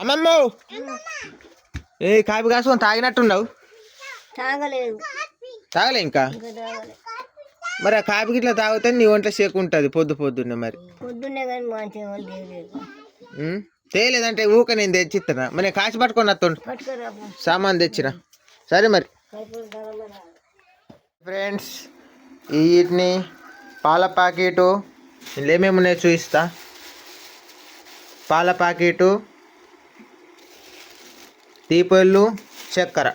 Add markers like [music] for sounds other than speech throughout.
అమ్మమ్మ! ఏ కాపీ కాసుకొని తాగినట్టున్నావు? తాగలేదు. తాగలే ఇంకా? మరి ఆ కాపీ గిట్లా తాగితే నీ ఒంట్లో సేకు ఉంటుంది పొద్దు పొద్దున్నే మరి. పొద్దున్నే కానీ మంచిగా? తేలేదంటే ఊక నేను తెచ్చిస్తున్నా మరి కాసి పట్టుకొని వస్తుండు సామాన్ తెచ్చిరా. సరే మరి. ఫ్రెండ్స్ వీటిని పాల ప్యాకెటు ఇందులో ఏమేమి ఉన్నాయో చూపిస్తా. పాల ప్యాకెటు తీపళ్ళు చక్కెర.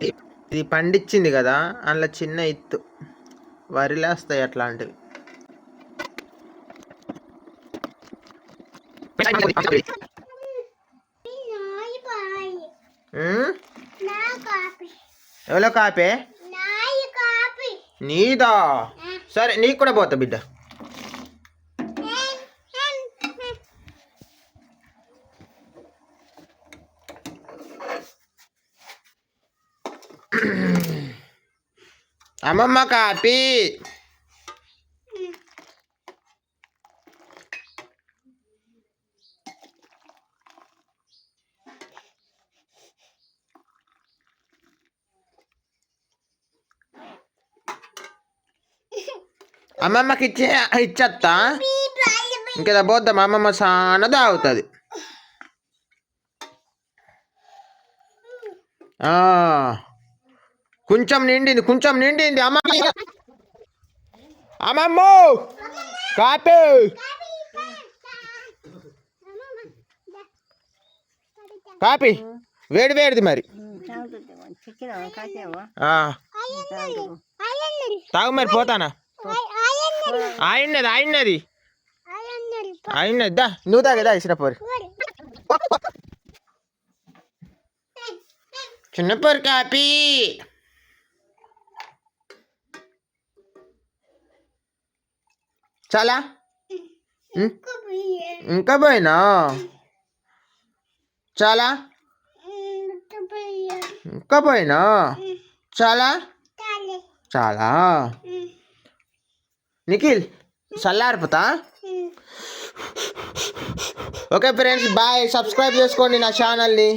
ఇది పండించింది కదా అందులో చిన్న ఇత్తు. వరిలే వస్తాయి అట్లాంటివి? ఎవరో కాపే. నీదా? సరే నీకు కూడా పోతా బిడ్డ. [clears throat] అమ్మమ్మ కాపీ అమ్మమ్మకి ఇచ్చే ఇచ్చేస్తా ఇంకా పోద్దాం. అమ్మమ్మ చాలా తాగుతుంది. ఆ, కొంచెం నిండింది కొంచెం నిండింది. అమ్మ అమ్మమ్మ! కాపీ! కాపీ. వేడి వేడిది మరి. తాగు మరి పోతానా? ఆయన్నది ఆయన్నది. ఆయన్నది దా నువ్వు తాగేదా ఇసిన పోరి. చిన్న కాపీ. చాలా? ఇంకా పోయినా? చాలా? ఇంకా పోయినా? చాలా? చాలా. Nikhil చల్లారిపోతా? Okay friends bye. Subscribe చేసుకోండి నా ఛానల్ని.